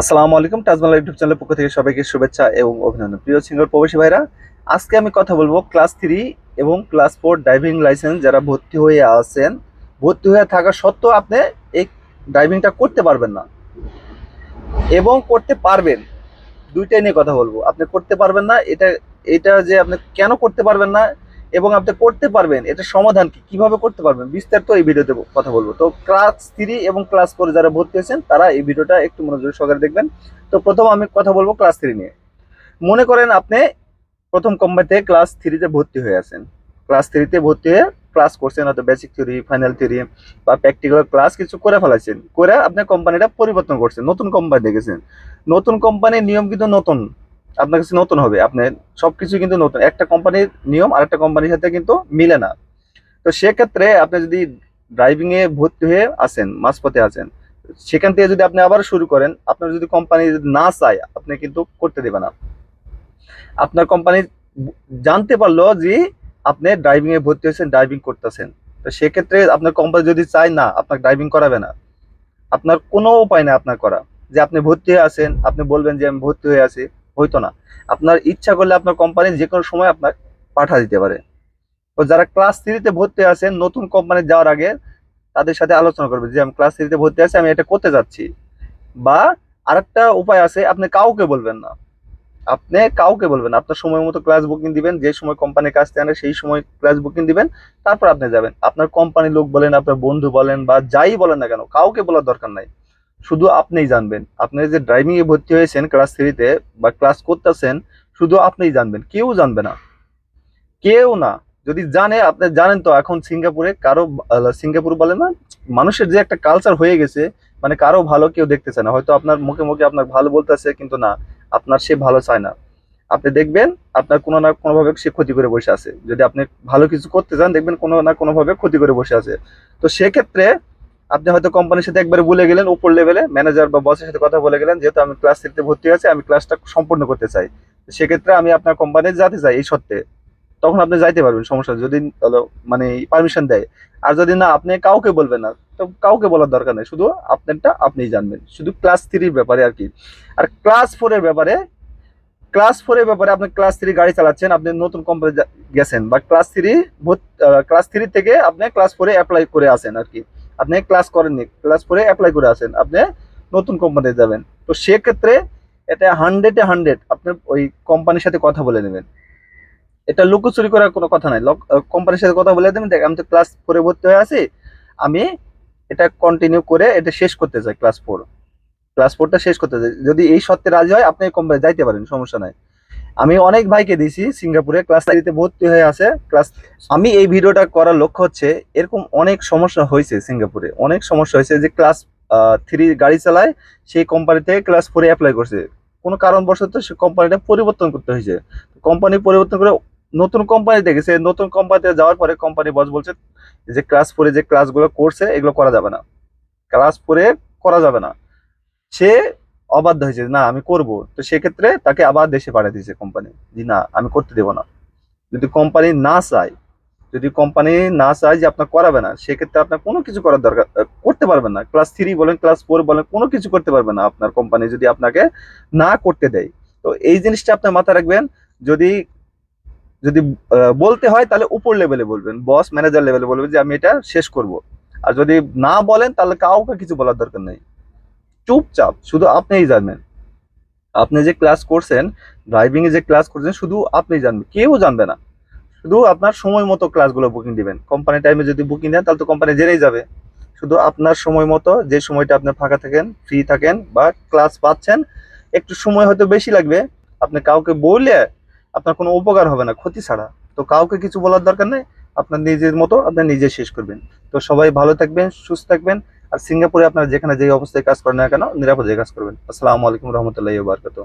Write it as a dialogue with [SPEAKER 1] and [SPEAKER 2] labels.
[SPEAKER 1] আসসালামু আলাইকুম তাজমালা ইউটিউব চ্যানেলের পক্ষ থেকে সবাইকে শুভেচ্ছা এবং অভিনন্দন। প্রিয় সিঙ্গল প্রবাসী ভাইরা, আজকে আমি কথা বলব ক্লাস থ্রি এবং ক্লাস ফোর ড্রাইভিং লাইসেন্স যারা ভর্তি হয়ে আছেন। ভর্তি হয়ে থাকা সত্ত্বেও আপনি এই ড্রাইভিংটা করতে পারবেন না এবং করতে পারবেন। দুইটাই নিয়ে কথা বলব। আপনি করতে পারবেন না, এটা এটা যে আপনি কেন করতে পারবেন না এবং আপনি করতে পারবেন, এটা সমাধান কি? কীভাবে করতে পারবেন? বিস্তারিত এই ভিডিওতে কথা বলব। তো ক্লাস থ্রি এবং ক্লাস ফোর যারা ভর্তি হয়েছেন তারা এই ভিডিওটা একটু মনোযোগ সহকারে দেখবেন। তো প্রথম আমি কথা বলব ক্লাস থ্রি নিয়ে। মনে করেন আপনি প্রথম কোম্পানিতে ক্লাস থ্রিতে ভর্তি হয়ে আছেন। ক্লাস থ্রিতে ভর্তি হয়ে ক্লাস করছেন, হয়তো বেসিক থিওরি ফাইনাল থিওরি বা প্র্যাকটিক্যাল ক্লাস কিছু করে ফেলাইছেন। করে আপনি কোম্পানিটা পরিবর্তন করছেন, নতুন কোম্পানি দেখেছেন। নতুন কোম্পানির নিয়ম কিন্তু নতুন। আপনার কাছে নতুন হবে আপনার সবকিছু কিন্তু নতুন। একটা কোম্পানির নিয়ম আর একটা কোম্পানির সাথে কিন্তু মিলে না। তো সেক্ষেত্রে আপনি যদি ড্রাইভিং এ ভর্তি হয়ে আসেন, মাঝপথে আছেন সেখান থেকে যদি আপনি আবার শুরু করেন, আপনার যদি কোম্পানি না চায়, আপনি কিন্তু করতে দেবে না। আপনার কোম্পানি জানতে পারল যে আপনি ড্রাইভিং এ ভর্তি হয়েছেন ড্রাইভিং করতেছেন। তো সেক্ষেত্রে আপনার কোম্পানি যদি চায় না আপনার ড্রাইভিং করাবে না। আপনার কোনো উপায় নেই আপনার করা। যে আপনি ভর্তি হয়ে আছেন আপনি বলবেন যে আমি ভর্তি হয়ে আছি। হইতো না। আপনার ইচ্ছা করলে আপনার কোম্পানি যে কোনো সময় আপনার পাঠা দিতে পারে। তো যারা ক্লাস থ্রিতে ভর্তি আছেন, নতুন কোম্পানি যাওয়ার আগে তাদের সাথে আলোচনা করবে যে, আমি ক্লাস থ্রিতে ভর্তি আছি, আমি এটা করতে যাচ্ছি। বা আরেকটা উপায় আছে, আপনি কাউকে বলবেন না। আপনি কাউকে বলবেন আপনার সময় মতো ক্লাস বুকিং দিবেন, যে সময় কোম্পানির কাছ থেকে আনে সেই সময় ক্লাস বুকিং দিবেন, তারপর আপনি যাবেন। আপনার কোম্পানির লোক বলেন, আপনার বন্ধু বলেন, বা যাই বলেন না কেন, কাউকে বলার দরকার নাই। শুধু আপনিই জানবেন। আপনি যে ড্রাইভিং এ ভর্তি হয়েছেন ক্লাস থ্রিতে বা ক্লাস করতেছেন, শুধু আপনিই জানবেন, কেউ জানবে না। কেউ না। যদি জানে, আপনি জানেন তো, এখন সিঙ্গাপুরে কারও সিঙ্গাপুর বলে না, মানুষের যে একটা কালচার হয়ে গেছে মানে কারও ভালো কেউ দেখতে চায় না। হয়তো আপনার মুখে মুখে আপনার ভালো বলতেছে, কিন্তু না, আপনার সে ভালো চায় না। আপনি দেখবেন, আপনার কোনো না কোনোভাবে সে ক্ষতি করে বসে আছে। যদি আপনি ভালো কিছু করতে চান, দেখবেন কোনো না কোনোভাবে ক্ষতি করে বসে আছে। তো সেক্ষেত্রে আপনি হয়তো কোম্পানির সাথে একবার বলে গেলেন, উপর লেভেলে ম্যানেজার বা বসের সাথে কথা বলে গেলেন, যেহেতু আমি ক্লাস থ্রিতে ভর্তি আছি আমি ক্লাসটা সম্পূর্ণ করতে চাই। সেক্ষেত্রে আমি আপনার কোম্পানিতে যেতে চাই, এই সত্ত্বে তখন আপনি যাইতে পারবেন, সমস্যা যদি মানে পারমিশন দেয়। আর যদি না, আপনি কাউকে বলবেন না, তো কাউকে বলার দরকার নেই। শুধু আপনারটা আপনিই জানবেন। শুধু ক্লাস থ্রির ব্যাপারে আর কি। আর ক্লাস ফোরের ব্যাপারে ক্লাস ফোরের ব্যাপারে আপনি ক্লাস থ্রি গাড়ি চালাচ্ছেন, আপনি নতুন কোম্পানি গেছেন, বা ক্লাস থ্রি ক্লাস থ্রি থেকে আপনি ক্লাস ফোরে অ্যাপ্লাই করে আসেন আর কি। আপনি ক্লাস করেননি। ক্লাস ফোরে অ্যাপ্লাই করে আসেন। আপনি নতুন কোম্পানিতে যাবেন। তো সেক্ষেত্রে এটা হান্ড্রেডে হান্ড্রেড আপনি ওই কোম্পানির সাথে কথা বলে নেবেন। এটা লুকোচুরি করার কোনো কথা নাই। কোম্পানির সাথে কথা বলে দেবেন। দেখ, আমি তো ক্লাস ফোরে ভর্তি হয়ে আছি। আমি এটা কন্টিনিউ করে এটা শেষ করতে চাই ক্লাস ফোর ক্লাস ফোরটা শেষ করতে চাই। যদি এই সত্ত্বে রাজি হয়, আপনি কোম্পানি যাইতে পারেন। সমস্যা নাই। আমি অনেক ভাইকে দিয়েছি সিঙ্গাপুরে, ক্লাস থ্রিতে ভর্তি হয়ে আছে। ক্লাস, আমি এই ভিডিওটা করার লক্ষ্য হচ্ছে, এরকম অনেক সমস্যা হয়েছে সিঙ্গাপুরে। অনেক সমস্যা হয়েছে যে ক্লাস থ্রি গাড়ি চালায়, সেই কোম্পানি থেকে ক্লাস ফোরে অ্যাপ্লাই করছে। কোনো কারণবশত সে কোম্পানিটা পরিবর্তন করতে হয়েছে। কোম্পানি পরিবর্তন করে নতুন কোম্পানি দেখেছে। নতুন কোম্পানিতে যাওয়ার পরে কোম্পানি বস বলছে যে ক্লাস ফোরে যে ক্লাসগুলো করছে, এগুলো করা যাবে না। ক্লাস ফোরে করা যাবে না। সে অবাধ্য হয়েছে না, আমি করব। তো সেক্ষেত্রে তাকে আবার দেশে পাঠিয়ে দিয়েছে কোম্পানি জি না, আমি করতে দেবো না। যদি কোম্পানি না চায়, যদি কোম্পানি না চায় যে, আপনার করাবে না, সেক্ষেত্রে আপনার কোনো কিছু করার দরকার করতে পারবেন না। ক্লাস থ্রি বলেন ক্লাস ফোর বলেন, কোনো কিছু করতে পারবেন না আপনার কোম্পানি যদি আপনাকে না করতে দেয়। তো এই জিনিসটা আপনার মাথায় রাখবেন, যদি যদি বলতে হয় তাহলে উপর লেভেলে বলবেন বস ম্যানেজার লেভেলে বলবেন যে, আমি এটা শেষ করব। আর যদি না বলেন তাহলে কাউকে কিছু বলার দরকার নেই। চুপচাপ, শুধু আপনিই জানবেন। আপনি যে ক্লাস করছেন ড্রাইভিং এ যে ক্লাস করছেন, শুধু আপনি জানবেন, কেউ জানবে না। শুধু আপনার সময় মতো ক্লাসগুলো বুকিং দিবেন। কোম্পানি টাইমে যদি বুকিং দেন, তাহলে তো কোম্পানি জেনেই যাবে। শুধু আপনার সময় মতো, যে সময়টা আপনি ফাঁকা থাকেন ফ্রি থাকেন বা ক্লাস পাচ্ছেন, একটু সময় হয়তো বেশি লাগবে। আপনি কাউকে বললে আপনার কোনো উপকার হবে না, ক্ষতি ছাড়া। তো কাউকে কিছু বলার দরকার নেই, আপনার নিজের মতো আপনি নিজে শেষ করবেন। তো সবাই ভালো থাকবেন, সুস্থ থাকবেন। আর সিঙ্গাপুরে আপনারা যেখানে যে অবস্থায় কাজ করেন না কেন, নিরাপদে কাজ করবেন। আসসালামু আলাইকুম রহমতুল্লাহ বারকাত